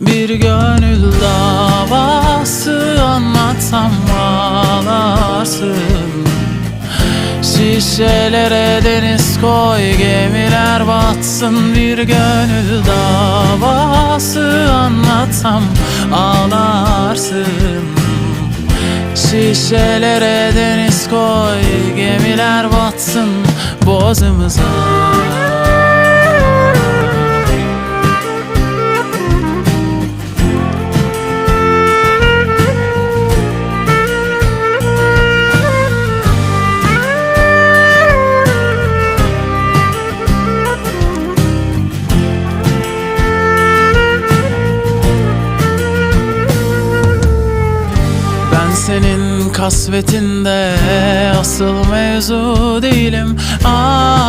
Bir gönül davası anlatsam ağlarsın. Şişelere deniz koy gemiler batsın. Bir gönül davası anlatsam ağlarsın. Şişelere deniz koy gemiler batsın. Boğazımıza senin kasvetinde asıl mevzu değilim. Ah